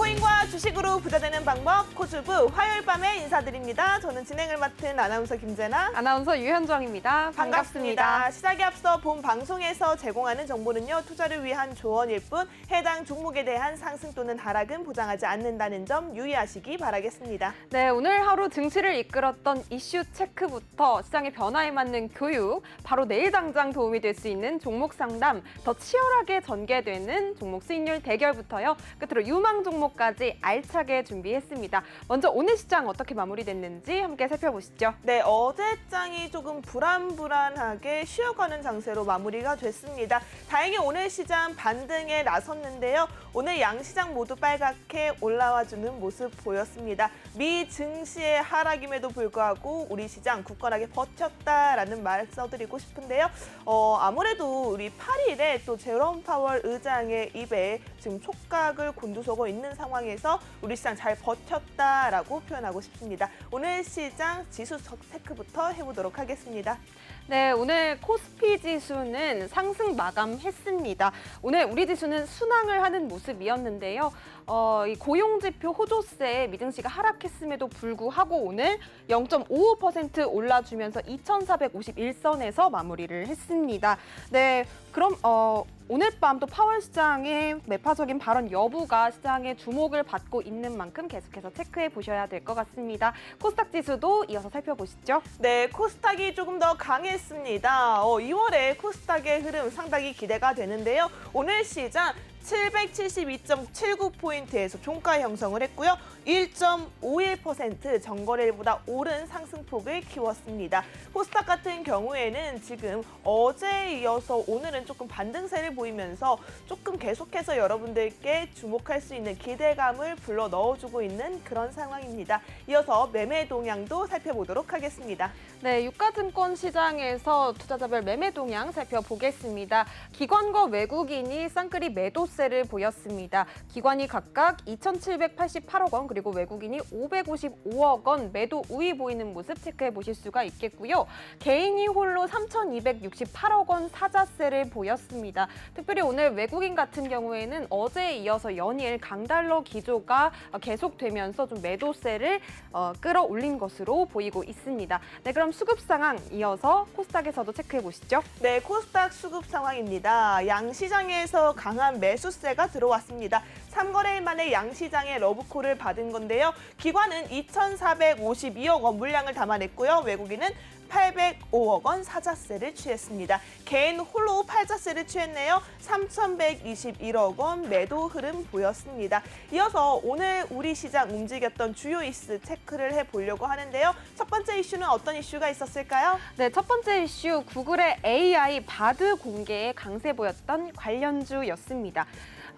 코인과 주식으로 부자 되는 방법 코주부 화요일 밤에 인사드립니다. 저는 진행을 맡은 아나운서 김재나. 아나운서 유현정입니다. 반갑습니다. 반갑습니다. 시작에 앞서 본 방송에서 제공하는 정보는요 투자를 위한 조언일 뿐 해당 종목에 대한 상승 또는 하락은 보장하지 않는다는 점 유의하시기 바라겠습니다. 네, 오늘 하루 증시를 이끌었던 이슈 체크부터 시장의 변화에 맞는 교육, 바로 내일 당장 도움이 될 수 있는 종목 상담, 더 치열하게 전개되는 종목 수익률 대결부터요. 끝으로 유망 종목까지 알차게 준비했습니다. 먼저 오늘 시장 어떻게 마무리됐는지 함께 살펴보시죠. 네, 어제 장이 조금 불안불안하게 쉬어가는 장세로 마무리가 됐습니다. 다행히 오늘 시장 반등에 나섰는데요. 오늘 양시장 모두 빨갛게 올라와주는 모습 보였습니다. 미 증시의 하락임에도 불구하고 우리 시장 굳건하게 버텼다라는 말 써드리고 싶은데요. 어, 아무래도 우리 8일에 또 제롬 파월 의장의 입에 지금 촉각을 곤두서고 있는 상황에서 우리 시장 잘 버텼다라고 표현하고 싶습니다. 오늘 시장 지수 체크부터 해보도록 하겠습니다. 네, 오늘 코스피 지수는 상승 마감했습니다. 오늘 우리 지수는 순항을 하는 모습이었는데요. 어, 이 고용지표 호조세 미증시가 하락했음에도 불구하고 오늘 0.55% 올라주면서 2,451선에서 마무리를 했습니다. 네, 그럼 어, 오늘 밤 또 파월 시장의 매파적인 발언 여부가 시장의 주목을 받고 있는 만큼 계속해서 체크해 보셔야 될 것 같습니다. 코스닥 지수도 이어서 살펴보시죠. 네, 코스닥이 조금 더 강했습니다. 어, 2월에 코스닥의 흐름 상당히 기대가 되는데요. 오늘 시장 772.79포인트에서 종가 형성을 했고요. 1.51% 전거래일보다 오른 상승폭을 키웠습니다. 코스닥 같은 경우에는 지금 어제에 이어서 오늘은 조금 반등세를 보이면서 조금 계속해서 여러분들께 주목할 수 있는 기대감을 불러 넣어주고 있는 그런 상황입니다. 이어서 매매 동향도 살펴보도록 하겠습니다. 네, 유가증권 시장에서 투자자별 매매 동향 살펴보겠습니다. 기관과 외국인이 쌍끌이 매도세 를 보였습니다. 기관이 각각 2,788억 원 그리고 외국인이 555억 원 매도 우위 보이는 모습 체크해 보실 수가 있겠고요. 개인이 홀로 3,268억 원 사자세를 보였습니다. 특별히 오늘 외국인 같은 경우에는 어제에 이어서 연일 강달러 기조가 계속되면서 좀 매도세를 어, 끌어올린 것으로 보이고 있습니다. 네, 그럼 수급 상황 이어서 코스닥에서도 체크해 보시죠. 네, 코스닥 수급 상황입니다. 양 시장에서 강한 매수 세가 들어왔습니다. 3거래일 만에 양시장의 러브콜을 받은 건데요. 기관은 2,452억 원 물량을 담아냈고요. 외국인은 805억 원 사자세를 취했습니다. 개인 홀로 팔자세를 취했네요. 3,121억 원 매도 흐름 보였습니다. 이어서 오늘 우리 시장 움직였던 주요 이슈 체크를 해보려고 하는데요. 첫 번째 이슈는 어떤 이슈가 있었을까요? 네, 첫 번째 이슈 구글의 AI 바드 공개에 강세 보였던 관련주였습니다.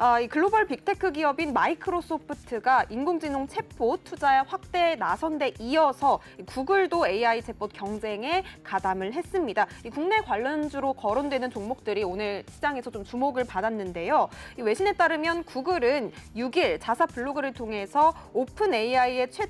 아, 이 글로벌 빅테크 기업인 마이크로소프트가 인공지능 챗봇 투자 확대에 나선 데 이어서 이 구글도 AI 챗봇 경쟁에 가담을 했습니다. 이 국내 관련주로 거론되는 종목들이 오늘 시장에서 좀 주목을 받았는데요. 이 외신에 따르면 구글은 6일 자사 블로그를 통해서 오픈 AI의 챗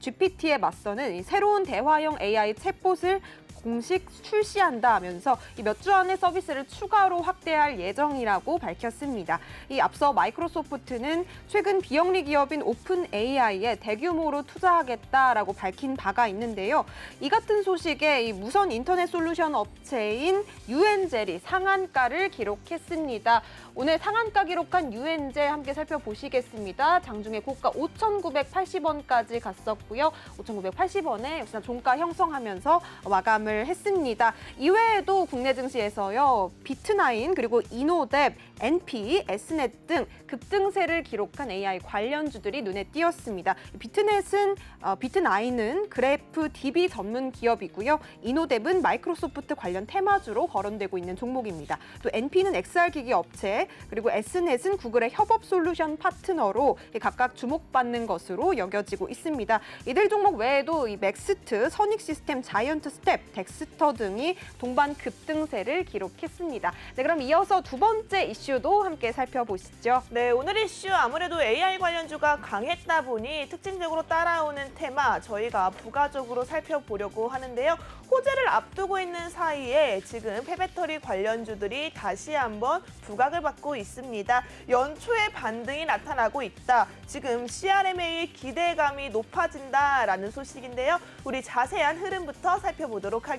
GPT에 맞서는 이 새로운 대화형 AI 챗봇을 공식 출시한다 하면서 몇 주 안에 서비스를 추가로 확대할 예정이라고 밝혔습니다. 이 앞서 마이크로소프트는 최근 비영리 기업인 오픈 AI에 대규모로 투자하겠다라고 밝힌 바가 있는데요. 이 같은 소식에 이 무선 인터넷 솔루션 업체인 유엔젤이 상한가를 기록했습니다. 오늘 상한가 기록한 유엔젤 함께 살펴보시겠습니다. 장중에 고가 5,980원까지 갔었고요. 5,980원에 역시나 종가 형성하면서 마감을 했습니다. 이외에도 국내 증시에서요. 비트나인 그리고 이노뎁, NP, S넷 등 급등세를 기록한 AI 관련주들이 눈에 띄었습니다. 비트넷은 어, 비트나인은 그래프 DB 전문 기업이고요. 이노뎁은 마이크로소프트 관련 테마주로 거론되고 있는 종목입니다. 또 NP는 XR 기기 업체 그리고 S넷은 구글의 협업 솔루션 파트너로 각각 주목받는 것으로 여겨지고 있습니다. 이들 종목 외에도 이 맥스트, 선익 시스템, 자이언트 스텝, 덱 스터 등이 동반 급등세를 기록했습니다. 네, 그럼 이어서 두 번째 이슈도 함께 살펴보시죠. 네, 오늘 이슈 아무래도 AI 관련주가 강했다 보니 특징적으로 따라오는 테마 저희가 부가적으로 살펴보려고 하는데요. 호재를 앞두고 있는 사이에 지금 폐배터리 관련주들이 다시 한번 부각을 받고 있습니다. 연초에 반등이 나타나고 있다. 지금 CRMA의 기대감이 높아진다라는 소식인데요. 우리 자세한 흐름부터 살펴보도록 하겠습니다.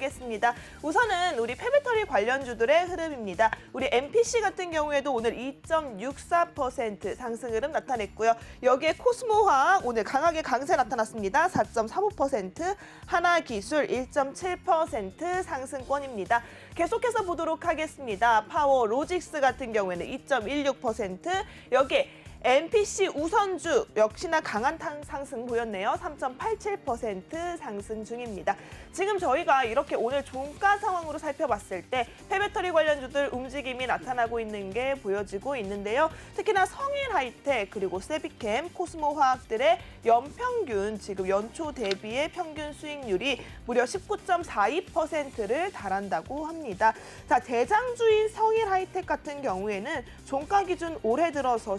우선은 우리 폐배터리 관련주들의 흐름입니다. 우리 MPC 같은 경우에도 오늘 2.64% 상승 흐름 나타냈고요. 여기에 코스모화학 오늘 강하게 강세 나타났습니다. 4.35%, 하나기술 1.7% 상승권입니다. 계속해서 보도록 하겠습니다. 파워 로직스 같은 경우에는 2.16%, 여기에 NPC 우선주 역시나 강한 탄- 상승 보였네요. 3.87% 상승 중입니다. 지금 저희가 이렇게 오늘 종가 상황으로 살펴봤을 때 폐배터리 관련주들 움직임이 나타나고 있는 게 보여지고 있는데요. 특히나 성일 하이텍 그리고 세비캠, 코스모 화학들의 연평균 지금 연초 대비의 평균 수익률이 무려 19.42%를 달한다고 합니다. 자, 대장주인 성일 하이텍 같은 경우에는 종가 기준 올해 들어서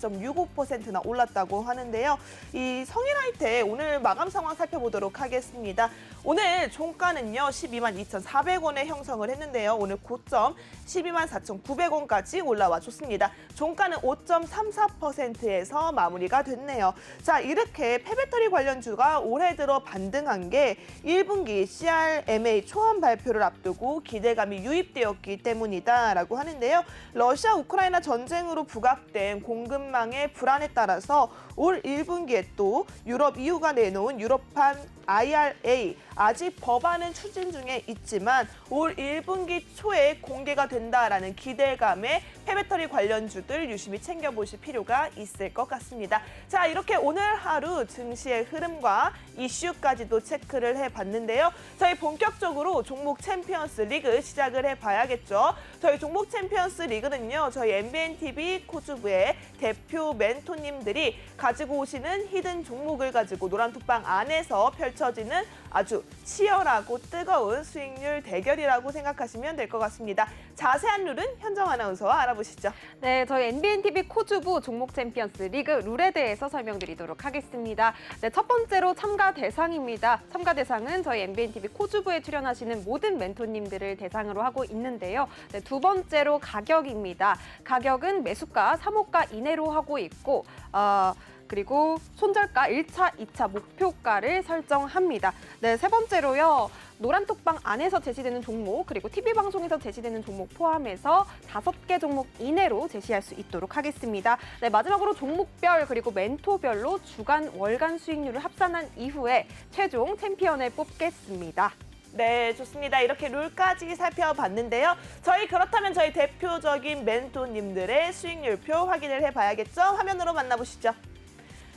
14.65%나 올랐다고 하는데요. 이 성일 하이텍 오늘 마감 상황 살펴보도록 하겠습니다. 오늘 종가는요 12만 2,400원에 형성을 했는데요. 오늘 고점 12만 4,900원까지 올라와 줬습니다. 종가는 5.34%에서 마무리가 됐네요. 자 이렇게 폐배터리 관련주가 올해 들어 반등한 게 1분기 CRMA 초안 발표를 앞두고 기대감이 유입되었기 때문이다라고 하는데요. 러시아 우크라이나 전쟁으로 부각된 공급 망의 불안에 따라서 올 1분기에 또 유럽 EU가 내놓은 유럽판 IRA 아직 법안은 추진 중에 있지만 올 1분기 초에 공개가 된다라는 기대감에 폐배터리 관련주들 유심히 챙겨보실 필요가 있을 것 같습니다. 자 이렇게 오늘 하루 증시의 흐름과 이슈까지도 체크를 해봤는데요. 저희 본격적으로 종목 챔피언스 리그 시작을 해봐야겠죠. 저희 종목 챔피언스 리그는요. 저희 MBN TV 코즈부의 대표 멘토님들이 가지고 오시는 히든 종목을 가지고 노란톡방 안에서 펼쳐지는 아주 치열하고 뜨거운 수익률 대결이라고 생각하시면 될 것 같습니다. 자세한 룰은 현정 아나운서와 알아보시죠. 네, 저희 NBNTV 코주부 종목 챔피언스 리그 룰에 대해서 설명드리도록 하겠습니다. 네, 첫 번째로 참가 대상입니다. 참가 대상은 저희 NBNTV 코주부에 출연하시는 모든 멘토님들을 대상으로 하고 있는데요. 네, 두 번째로 가격입니다. 가격은 매수가 3호가 이내로 하고 있고, 어, 그리고 손절가 1차, 2차 목표가를 설정합니다. 네, 세 번째로요. 노란톡방 안에서 제시되는 종목 그리고 TV 방송에서 제시되는 종목 포함해서 다섯 개 종목 이내로 제시할 수 있도록 하겠습니다. 네, 마지막으로 종목별 그리고 멘토별로 주간 월간 수익률을 합산한 이후에 최종 챔피언을 뽑겠습니다. 네, 좋습니다. 이렇게 룰까지 살펴봤는데요. 저희 그렇다면 저희 대표적인 멘토님들의 수익률표 확인을 해봐야겠죠? 화면으로 만나보시죠.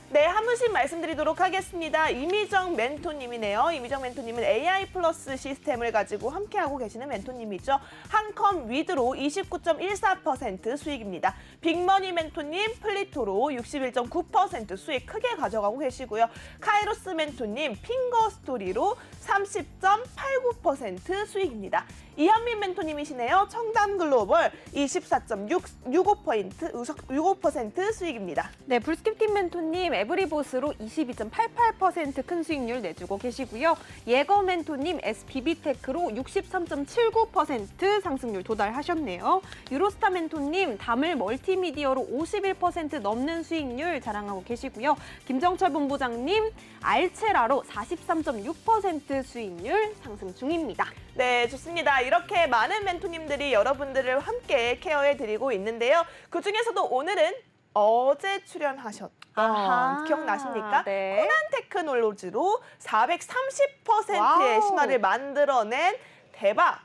네, 한 분씩 말씀드리도록 하겠습니다. 이미정 멘토님이네요. 이미정 멘토님은 AI 플러스 시스템을 가지고 함께하고 계시는 멘토님이죠. 한컴 위드로 29.14% 수익입니다. 빅머니 멘토님 플리토로 61.9% 수익 크게 가져가고 계시고요. 카이로스 멘토님 핑거 스토리로 30.89% 수익입니다. 이현민 멘토님이시네요. 청담 글로벌 24.65% 65% 수익입니다. 네, 불스킵팀 멘토님 에브리보스로 22.88%큰 수익률 내주고 계시고요. 예거 멘토님 SBB테크로 63.79% 상승률 도달하셨네요. 유로스타 멘토님 다물 멀티미디어로 51% 넘는 수익률 자랑하고 계시고요. 김정철 본부장님 알체라로 43.6% 수익률 상승 중입니다. 네, 좋습니다. 이렇게 많은 멘토님들이 여러분들을 함께 케어해 드리고 있는데요. 그 중에서도 오늘은 어제 출연하셨던 아하, 기억나십니까? 네. 코난 테크놀로지로 430%의 와우. 신화를 만들어낸 대박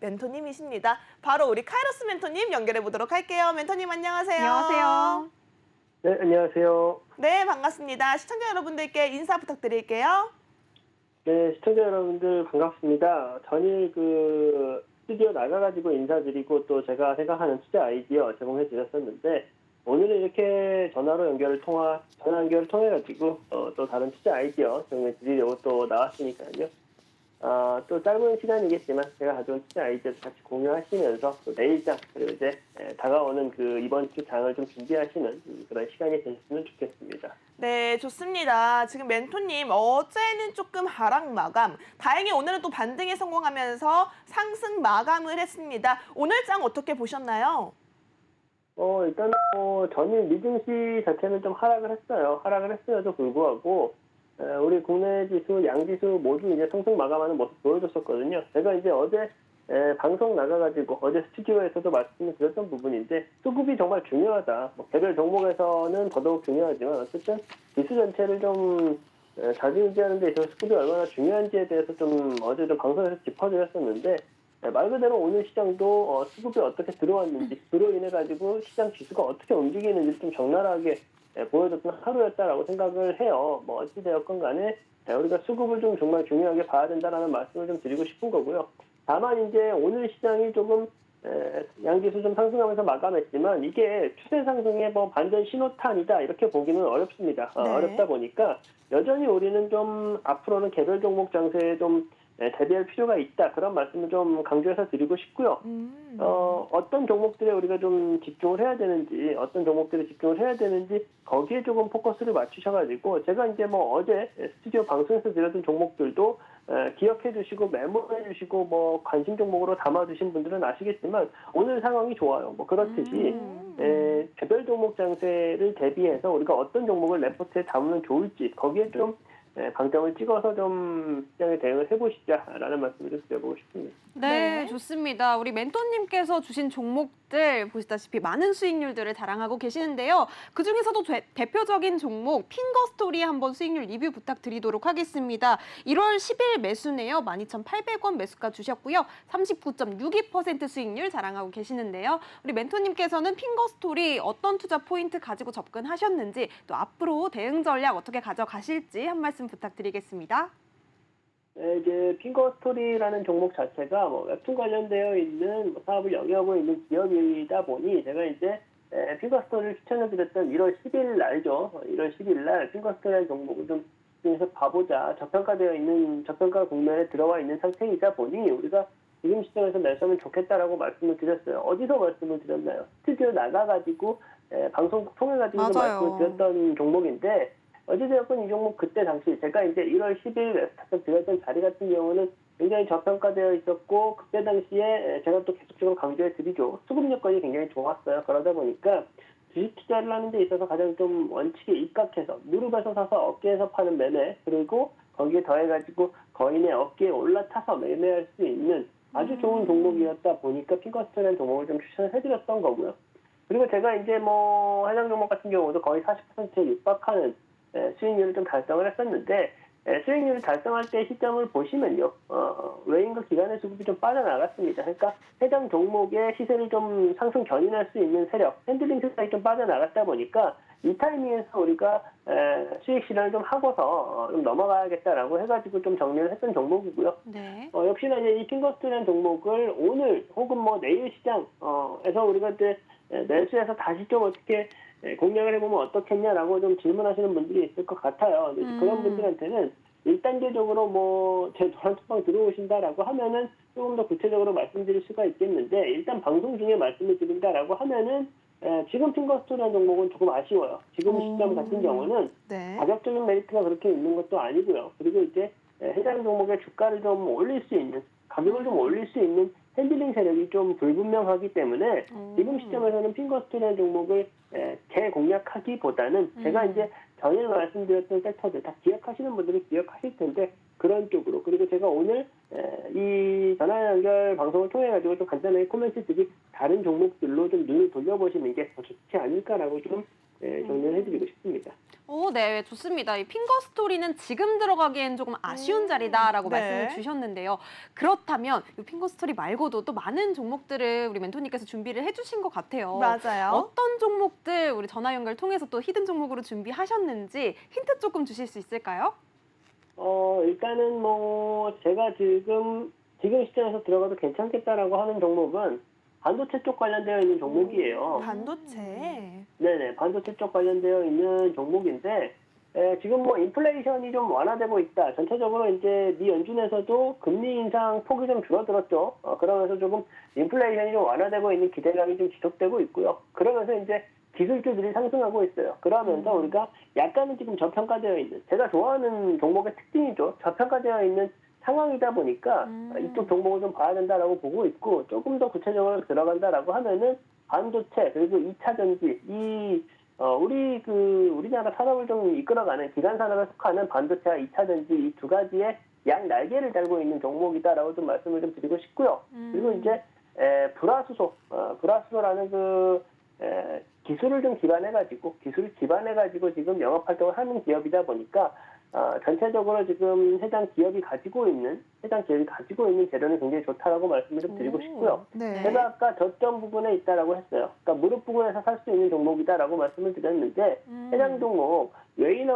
멘토님이십니다. 바로 우리 카이로스 멘토님 연결해 보도록 할게요. 멘토님 안녕하세요. 안녕하세요. 네, 안녕하세요. 네, 반갑습니다. 시청자 여러분들께 인사 부탁드릴게요. 네, 시청자 여러분들 반갑습니다. 전일 그 스튜디오 나가가지고 인사드리고 또 제가 생각하는 투자 아이디어 제공해 드렸었는데 오늘은 이렇게 전화로 연결을 통화 전화 연결을 통해 가지고 어, 또 다른 투자 아이디어 제공해 드리려고 또 나왔으니까요. 어, 또 짧은 시간이겠지만 제가 가져온 투자 아이디어도 같이 공유하시면서 또 내일장 그리고 이제 에, 다가오는 그 이번 주 장을 좀 준비하시는 음, 그런 시간이 되셨으면 좋겠습니다. 네, 좋습니다. 지금 멘토님 어제는 조금 하락 마감. 다행히 오늘은 또 반등에 성공하면서 상승 마감을 했습니다. 오늘 장 어떻게 보셨나요? 어, 일단, 어, 전일 미증시 자체는 좀 하락을 했어요. 하락을 했음에도 불구하고, 에, 우리 국내 지수, 양 지수 모두 이제 상승 마감하는 모습 보여줬었거든요. 제가 이제 어제 에, 방송 나가가지고 어제 스튜디오에서도 말씀을 드렸던 부분인데 수급이 정말 중요하다. 뭐 개별 종목에서는 더더욱 중요하지만 어쨌든 지수 전체를 좀 에, 자주 유지하는 데 있어서 수급이 얼마나 중요한지에 대해서 좀 어제 좀 방송에서 짚어드렸었는데 네, 말 그대로 오늘 시장도 어, 수급이 어떻게 들어왔는지 그로 인해 가지고 시장 지수가 어떻게 움직이는지 좀 적나라하게 예, 보여줬던 하루였다라고 생각을 해요. 뭐 어찌 되었건 간에 예, 우리가 수급을 좀 정말 중요하게 봐야 된다라는 말씀을 좀 드리고 싶은 거고요. 다만 이제 오늘 시장이 조금 에, 양지수 좀 상승하면서 마감했지만 이게 추세 상승의 뭐 반전 신호탄이다 이렇게 보기는 어렵습니다. 어, 네. 어렵다 보니까 여전히 우리는 좀 앞으로는 개별 종목 장세에 좀 에, 대비할 필요가 있다 그런 말씀을 좀 강조해서 드리고 싶고요. 음. 어, 어떤 종목들에 우리가 좀 집중을 해야 되는지, 어떤 종목들에 집중을 해야 되는지, 거기에 조금 포커스를 맞추셔가지고, 제가 이제 뭐 어제 스튜디오 방송에서 드렸던 종목들도 에, 기억해 주시고, 메모해 주시고, 뭐 관심 종목으로 담아 주신 분들은 아시겠지만, 오늘 상황이 좋아요. 뭐 그렇듯이, 음. 에, 개별 종목 장세를 대비해서 우리가 어떤 종목을 레포트에 담으면 좋을지, 거기에 좀 에, 방점을 찍어서 좀 시장에 대응을 해보시자라는 말씀을 좀 드려보고 싶습니다. 네, 네. 좋습니다. 우리 멘토님께서 주신 종목들 보시다시피 많은 수익률들을 자랑하고 계시는데요. 그 중에서도 대표적인 종목 핑거스토리 한번 수익률 리뷰 부탁드리도록 하겠습니다. 1월 10일 매수네요. 12,800원 매수가 주셨고요. 39.62% 수익률 자랑하고 계시는데요. 우리 멘토님께서는 핑거스토리 어떤 투자 포인트 가지고 접근하셨는지 또 앞으로 대응 전략 어떻게 가져가실지 한 말씀 부탁드리겠습니다. 네, 이제 핑거 스토리라는 종목 자체가 뭐 웹툰 관련되어 있는 뭐 사업을 영위하고 있는 기업이다 보니 제가 이제 에, 핑거 스토리를 추천해드렸던 1월 10일 날죠. 1월 10일 날 핑거 스토리라는 종목을 좀 중에서 봐보자. 저평가되어 있는 저평가 국면에 들어와 있는 상태이다 보니 우리가 지금 시점에서 매수하면 좋겠다라고 말씀을 드렸어요. 어디서 말씀을 드렸나요? 스튜디오 나가가지고 에, 방송 통해 가지고 맞아요. 말씀을 드렸던 종목인데 어찌되었건 이 종목 그때 당시 제가 이제 1월 10일 웹스타트 드렸던 자리 같은 경우는 굉장히 저평가되어 있었고 그때 당시에 제가 또 계속적으로 강조해 드리죠. 수급 여건이 굉장히 좋았어요. 그러다 보니까 주식 투자를 하는 데 있어서 가장 좀 원칙에 입각해서 무릎에서 사서 어깨에서 파는 매매 그리고 거기에 더해가지고 거인의 어깨에 올라타서 매매할 수 있는 아주 좋은 종목이었다 보니까 핑거스터라는 종목을 좀 추천을 해드렸던 거고요. 그리고 제가 이제 뭐 해당 종목 같은 경우도 거의 40%에 육박하는 에, 수익률을 좀 달성을 했었는데 에, 수익률을 달성할 때 시점을 보시면요 어, 외인과 기관의 수급이 좀 빠져나갔습니다. 그러니까 해당 종목의 시세를 좀 상승 견인할 수 있는 세력 핸들링 세력이 좀 빠져나갔다 보니까 이 타이밍에서 우리가 에, 수익 실현을 좀 하고서 어, 좀 넘어가야겠다라고 해가지고 좀 정리를 했던 종목이고요. 네. 어, 역시나 이제 이 핑거스라는 종목을 오늘 혹은 뭐 내일 시장에서 우리가 이제 에, 매수해서 다시 좀 어떻게 에, 공략을 해보면 어떻겠냐라고 좀 질문하시는 분들이 있을 것 같아요. 음. 그런 분들한테는 1단계적으로 뭐 제 노란 톡방 들어오신다라고 하면은 조금 더 구체적으로 말씀드릴 수가 있겠는데 일단 방송 중에 말씀을 드린다라고 하면은 에, 지금 핑거스토리라는 종목은 조금 아쉬워요. 지금 오. 시점 같은 경우는 네. 가격적인 메리트가 그렇게 있는 것도 아니고요. 그리고 이제 에, 해당 종목의 주가를 좀 올릴 수 있는 가격을 좀 올릴 수 있는 핸들링 세력이 좀 불분명하기 때문에 음. 지금 시점에서는 핑거스톤이라는 종목을 에, 재공략하기보다는 제가 음. 이제 전에 말씀드렸던 섹터들 다 기억하시는 분들은 기억하실 텐데 그런 쪽으로 그리고 제가 오늘 에, 이 전화 연결 방송을 통해 가지고 좀 간단하게 코멘트 드리 다른 종목들로 좀 눈을 돌려보시는 게 더 좋지 않을까라고 좀 에, 정리를 해드리고 싶습니다. 오, 네, 좋습니다. 이 핑거 스토리는 지금 들어가기엔 조금 아쉬운 음, 자리다라고 네. 말씀을 주셨는데요. 그렇다면 이 핑거 스토리 말고도 또 많은 종목들을 우리 멘토님께서 준비를 해주신 것 같아요. 맞아요. 어떤 종목들 우리 전화 연결 통해서 또 히든 종목으로 준비하셨는지 힌트 조금 주실 수 있을까요? 어, 일단은 뭐, 제가 지금, 지금 시점에서 들어가도 괜찮겠다라고 하는 종목은 반도체 쪽 관련되어 있는 종목이에요. 반도체. 네네, 반도체 쪽 관련되어 있는 종목인데, 에, 지금 뭐 인플레이션이 좀 완화되고 있다. 전체적으로 이제 미 연준에서도 금리 인상 폭이 좀 줄어들었죠. 어, 그러면서 조금 인플레이션이 좀 완화되고 있는 기대감이 좀 지속되고 있고요. 그러면서 이제 기술주들이 상승하고 있어요. 그러면서 우리가 약간은 지금 저평가되어 있는 제가 좋아하는 종목의 특징이죠. 저평가되어 있는 상황이다 보니까 음. 이쪽 종목을 좀 봐야 된다라고 보고 있고 조금 더 구체적으로 들어간다라고 하면은 반도체 그리고 2차 전지 이 어, 우리 그 우리나라 산업을 좀 이끌어가는 기간 산업에 속하는 반도체와 2차 전지 이 두 가지의 양 날개를 달고 있는 종목이다라고 좀 말씀을 좀 드리고 싶고요. 음. 그리고 이제 에, 불화수소, 어, 불화수소라는 그 에, 기술을 좀 기반해 가지고 기술을 기반해 가지고 지금 영업 활동을 하는 기업이다 보니까 어, 전체적으로 지금 해당 기업이 가지고 있는 해당 기업이 가지고 있는 재료는 굉장히 좋다라고 말씀을 좀 드리고 오. 싶고요. 네. 제가 아까 저점 부분에 있다라고 했어요. 그러니까 무릎 부분에서 살 수 있는 종목이다라고 말씀을 드렸는데 음. 해당 종목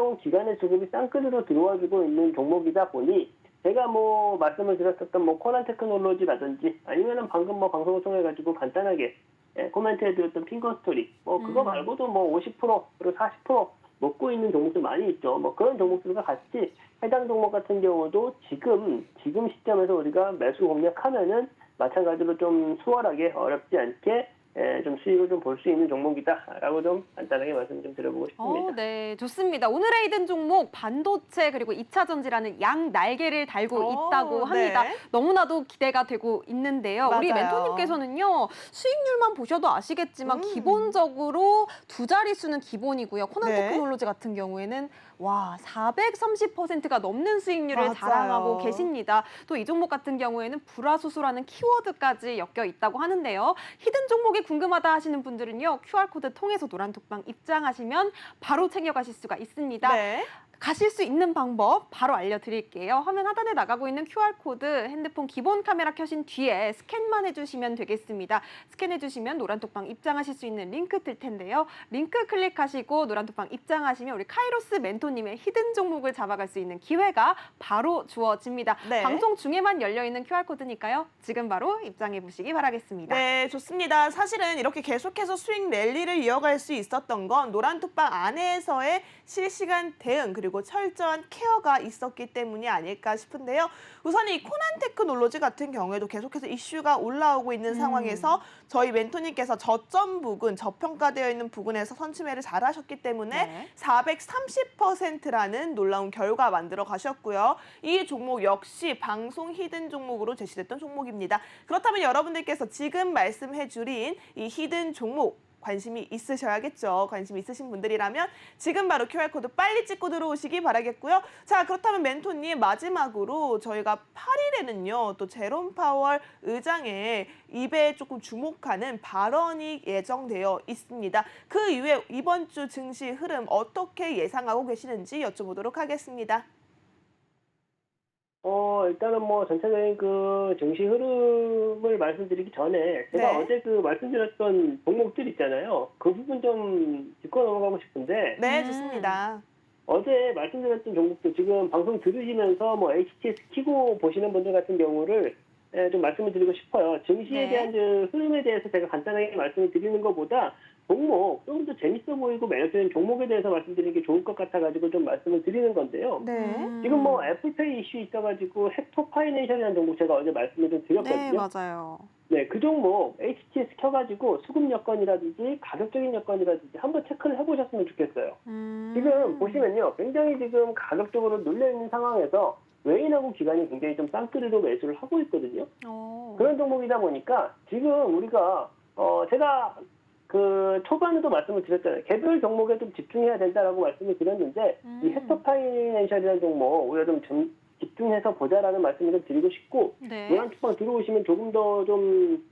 나온 기관의 수급이 쌍끌이로 들어와주고 있는 종목이다 보니 제가 뭐 말씀을 드렸었던 뭐 코난 테크놀로지라든지 아니면은 방금 뭐 방송을 통해 가지고 간단하게 예, 코멘트해드렸던 핑거 스토리 뭐 그거 음. 말고도 뭐 50% 그리고 40% 먹고 있는 종목들 많이 있죠. 뭐 그런 종목들과 같이 해당 종목 같은 경우도 지금 지금 시점에서 우리가 매수 공략하면은 마찬가지로 좀 수월하게 어렵지 않게 예, 좀 수익을 좀 볼 수 있는 종목이다라고 좀 간단하게 말씀 좀 드려보고 싶습니다. 어, 네, 좋습니다. 오늘의 이든 종목 반도체 그리고 2차 전지라는 양 날개를 달고 어, 있다고 합니다. 네. 너무나도 기대가 되고 있는데요. 우리 맞아요. 멘토님께서는요 수익률만 보셔도 아시겠지만 음. 기본적으로 두 자릿수는 기본이고요. 코난 네. 테크놀로지 같은 경우에는 와 430%가 넘는 수익률을 맞아요. 자랑하고 계십니다. 또 이 종목 같은 경우에는 불화수소라는 키워드까지 엮여 있다고 하는데요. 히든 종목이 궁금하다 하시는 분들은요 QR 코드 통해서 노란톡방 입장하시면 바로 챙겨가실 수가 있습니다. 네. 가실 수 있는 방법 바로 알려드릴게요. 화면 하단에 나가고 있는 QR코드 핸드폰 기본 카메라 켜신 뒤에 스캔만 해주시면 되겠습니다. 스캔해주시면 노란톡방 입장하실 수 있는 링크 뜰 텐데요. 링크 클릭하시고 노란톡방 입장하시면 우리 카이로스 멘토님의 히든 종목을 잡아갈 수 있는 기회가 바로 주어집니다. 네. 방송 중에만 열려있는 QR코드니까요. 지금 바로 입장해 보시기 바라겠습니다. 네, 좋습니다. 사실은 이렇게 계속해서 수익 랠리를 이어갈 수 있었던 건 노란톡방 안에서의 실시간 대응 그리고 철저한 케어가 있었기 때문이 아닐까 싶은데요. 우선 이 코난 테크놀로지 같은 경우에도 계속해서 이슈가 올라오고 있는 음. 상황에서 저희 멘토님께서 저점 부근, 저평가되어 있는 부근에서 선취매를 잘 하셨기 때문에 네. 430%라는 놀라운 결과 만들어 가셨고요. 이 종목 역시 방송 히든 종목으로 제시됐던 종목입니다. 그렇다면 여러분들께서 지금 말씀해 주린 이 히든 종목 관심이 있으셔야겠죠. 관심 있으신 분들이라면 지금 바로 QR코드 빨리 찍고 들어오시기 바라겠고요. 자, 그렇다면 멘토님 마지막으로 저희가 8일에는요. 또 제롬 파월 의장의 입에 조금 주목하는 발언이 예정되어 있습니다. 그 이후에 이번 주 증시 흐름 어떻게 예상하고 계시는지 여쭤보도록 하겠습니다. 어, 일단은 뭐 전체적인 그 증시 흐름을 말씀드리기 전에 제가 네. 어제 그 말씀드렸던 종목들 있잖아요. 그 부분 좀 짚고 넘어가고 싶은데 네, 음. 좋습니다. 어제 말씀드렸던 종목들 지금 방송 들으시면서 뭐 HTS 키고 보시는 분들 같은 경우를 예, 좀 말씀을 드리고 싶어요. 증시에 네. 대한 그 흐름에 대해서 제가 간단하게 말씀을 드리는 것보다 종목 조금 더 재밌어 보이고 매력적인 종목에 대해서 말씀드리는 게 좋을 것 같아가지고 좀 말씀을 드리는 건데요. 네. 음. 지금 뭐 애플페이 이슈 있어가지고 헥토 파이낸셜이라는 종목 제가 어제 말씀을 좀 네, 드렸거든요. 맞아요. 네, 그 종목 HTS 켜가지고 수급 여건이라든지 가격적인 여건이라든지 한번 체크를 해보셨으면 좋겠어요. 음. 지금 보시면요, 굉장히 지금 가격적으로 눌려 있는 상황에서 외인하고 기관이 굉장히 좀 쌍끌이로 매수를 하고 있거든요. 어. 그런 종목이다 보니까 지금 우리가 어 제가 그 초반에도 말씀을 드렸잖아요. 개별 종목에 좀 집중해야 된다라고 말씀을 드렸는데 음. 이 헥터 파이낸셜이라는 종목 우리가 좀 점- 집중해서 보자라는 말씀을 좀 드리고 싶고 네. 노란 투방 들어오시면 조금 더좀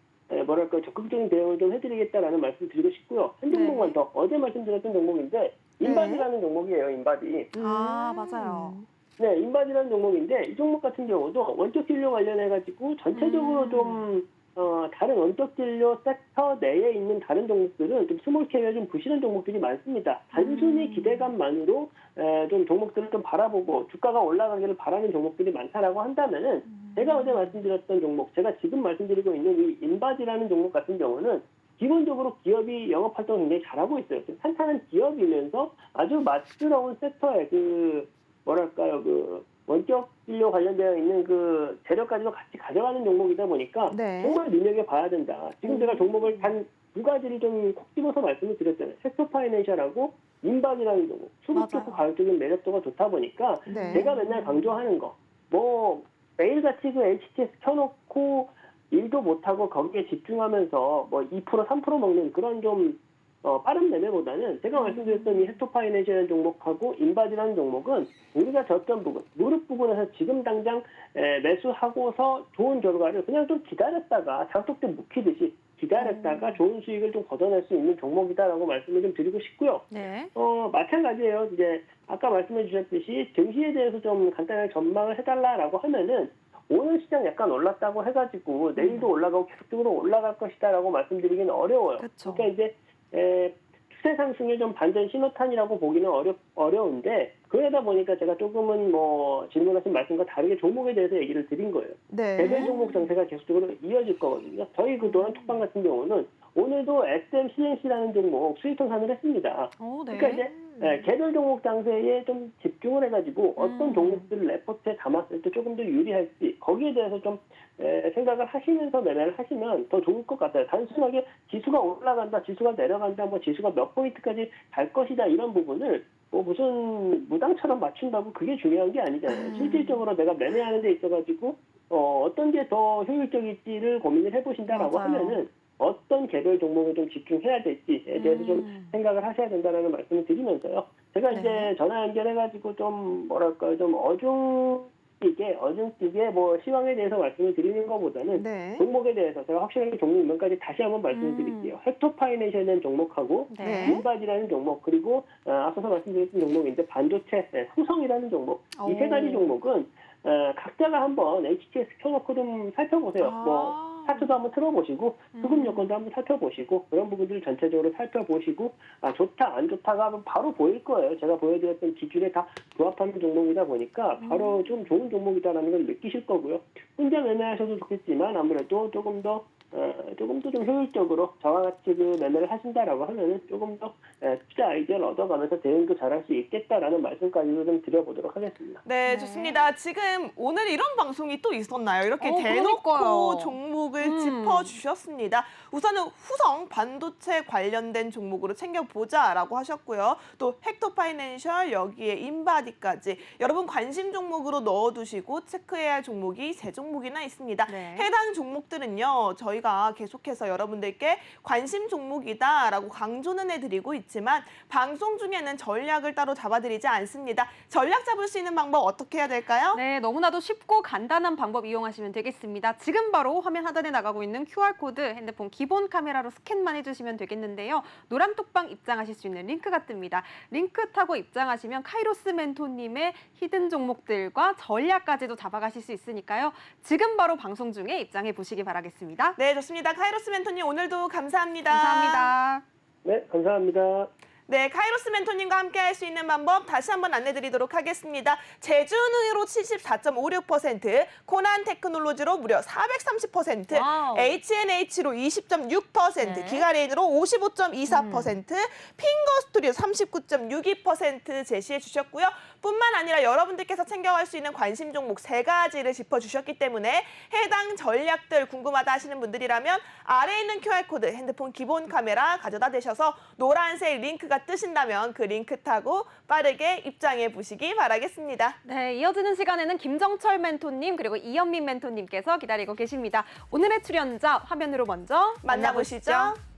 뭐랄까 적극적인 대응을 좀 해드리겠다라는 말씀 드리고 싶고요. 한 네. 종목만 더 어제 말씀드렸던 종목인데 인바디라는 종목이에요. 인바디. 아, 음. 맞아요. 네, 인바디라는 종목인데 이 종목 같은 경우도 원격 진료 관련해 가지고 전체적으로 음. 좀 어, 다른 원격 진료 섹터 내에 있는 다른 종목들은 좀 스몰 캡에 좀 부실한 종목들이 많습니다. 단순히 음. 기대감만으로 에, 좀 종목들을 좀 바라보고 주가가 올라가기를 바라는 종목들이 많다라고 한다면은 음. 제가 어제 말씀드렸던 종목, 제가 지금 말씀드리고 있는 이 인바디라는 종목 같은 경우는 기본적으로 기업이 영업 활동을 굉장히 잘하고 있어요. 좀 탄탄한 기업이면서 아주 맛스러운 섹터에 그 뭐랄까요 그 원격 진료 관련되어 있는 그 재료까지도 같이 가져가는 종목이다 보니까 네. 정말 눈여겨 봐야 된다. 지금 제가 음. 종목을 단 두 가지를 좀 콕 집어서 말씀을 드렸잖아요. 섹터 파이낸셜하고 인박이라는 종목. 수급. 좋고 가격적인 매력도가 좋다 보니까 네. 제가 맨날 강조하는 거. 뭐 매일같이 그 HTS 켜놓고 일도 못하고 거기에 집중하면서 뭐 2% 3% 먹는 그런 좀 어, 빠른 매매보다는 제가 음. 말씀드렸던 이 헥토파이낸셜 종목하고 인바디라는 종목은 우리가 졌던 부분, 무릎 부분에서 지금 당장 에, 매수하고서 좋은 결과를 그냥 좀 기다렸다가 장독 때 묵히듯이 기다렸다가 음. 좋은 수익을 좀 걷어낼 수 있는 종목이다라고 말씀을 좀 드리고 싶고요. 네. 어, 마찬가지예요. 이제 아까 말씀해 주셨듯이 증시에 대해서 좀 간단하게 전망을 해달라라고 하면은 오늘 시장 약간 올랐다고 해가지고 내일도 올라가고 계속적으로 올라갈 것이다라고 말씀드리기는 어려워요. 그쵸. 그러니까 이제 에, 추세 상승의 좀 반전 신호탄이라고 보기는 어려 어려운데 그러다 보니까 제가 조금은 뭐 질문하신 말씀과 다르게 종목에 대해서 얘기를 드린 거예요. 네. 개별 종목 정세가 계속적으로 이어질 거거든요. 저희 그 노란 톡방 같은 경우는 오늘도 SMCNC라는 종목 수익 통산을 했습니다. 오, 네. 그러니까 이제 예, 개별 종목 장세에 좀 집중을 해가지고 어떤 음. 종목들을 레포트에 담았을 때 조금 더 유리할지 거기에 대해서 좀 에, 생각을 하시면서 매매를 하시면 더 좋을 것 같아요. 단순하게 지수가 올라간다, 지수가 내려간다, 뭐 지수가 몇 포인트까지 갈 것이다 이런 부분을 뭐 무슨 무당처럼 맞춘다고 그게 중요한 게 아니잖아요. 음. 실질적으로 내가 매매하는 데 있어가지고 어, 어떤 게 더 효율적일지를 고민을 해보신다라고 맞아요. 하면은 어떤 개별 종목에 좀 집중해야 될지에 대해서 좀 음. 생각을 하셔야 된다는 말씀을 드리면서요. 제가 네. 이제 전화 연결해가지고 좀 뭐랄까요, 좀 어중 뛰게, 어중뛰게 뭐 시황에 대해서 말씀을 드리는 것보다는 네. 종목에 대해서 제가 확실하게 종목 이름까지 다시 한번 말씀을 음. 드릴게요. 헥토파이낸셜이라는 종목하고 네. 인바디라는 종목 그리고 어, 앞서서 말씀드렸던 종목인데 반도체, 네, 후성이라는 종목 이 세 가지 오. 종목은 어, 각자가 한번 HTS 켜놓고 좀 살펴보세요. 아. 뭐 차트도 한번 틀어보시고 수급 음. 여건도 한번 살펴보시고 그런 부분들을 전체적으로 살펴보시고 아 좋다 안 좋다가 바로 보일 거예요. 제가 보여드렸던 기준에 다 부합하는 종목이다 보니까 바로 음. 좀 좋은 종목이다라는 걸 느끼실 거고요. 혼자 매매하셔도 좋겠지만 아무래도 조금 더 어, 조금 더 좀 효율적으로 저와 같이 그 매매를 하신다라고 하면은 조금 더 에, 투자 아이디어를 얻어가면서 대응도 잘할 수 있겠다라는 말씀까지도 좀 드려보도록 하겠습니다. 네, 네. 좋습니다. 지금 오늘 이런 방송이 또 있었나요? 이렇게 어, 대놓고 그러니까요. 종목을 음. 짚어주셨습니다. 우선은 후성 반도체 관련된 종목으로 챙겨보자라고 하셨고요. 또 헥토파이낸셜 여기에 인바디까지 여러분 관심 종목으로 넣어두시고 체크해야 할 종목이 세 종목이나 있습니다. 네. 해당 종목들은요, 저희 가 계속해서 여러분들께 관심 종목이다라고 강조는 해드리고 있지만 방송 중에는 전략을 따로 잡아드리지 않습니다. 전략 잡을 수 있는 방법 어떻게 해야 될까요? 네, 너무나도 쉽고 간단한 방법 이용하시면 되겠습니다. 지금 바로 화면 하단에 나가고 있는 QR코드 핸드폰 기본 카메라로 스캔만 해주시면 되겠는데요. 노란 톡방 입장하실 수 있는 링크가 뜹니다. 링크 타고 입장하시면 카이로스 멘토님의 히든 종목들과 전략까지도 잡아가실 수 있으니까요. 지금 바로 방송 중에 입장해 보시기 바라겠습니다. 네, 좋습니다. 카이로스 멘토님 오늘도 감사합니다. 감사합니다. 네, 감사합니다. 네, 카이로스 멘토님과 함께 할 수 있는 방법 다시 한번 안내 드리도록 하겠습니다. 제준의로 74.56%, 코난 테크놀로지로 무려 430%, 와우. HNH로 20.6%, 네. 기가레인으로 55.24%, 핑거스토리오 39.62% 제시해 주셨고요. 뿐만 아니라 여러분들께서 챙겨갈 수 있는 관심 종목 세 가지를 짚어주셨기 때문에 해당 전략들 궁금하다 하시는 분들이라면 아래에 있는 QR코드 핸드폰 기본 카메라 가져다 대셔서 노란색 링크가 뜨신다면 그 링크 타고 빠르게 입장해 보시기 바라겠습니다. 네, 이어지는 시간에는 김정철 멘토님 그리고 이현민 멘토님께서 기다리고 계십니다. 오늘의 출연자 화면으로 먼저 만나보시죠.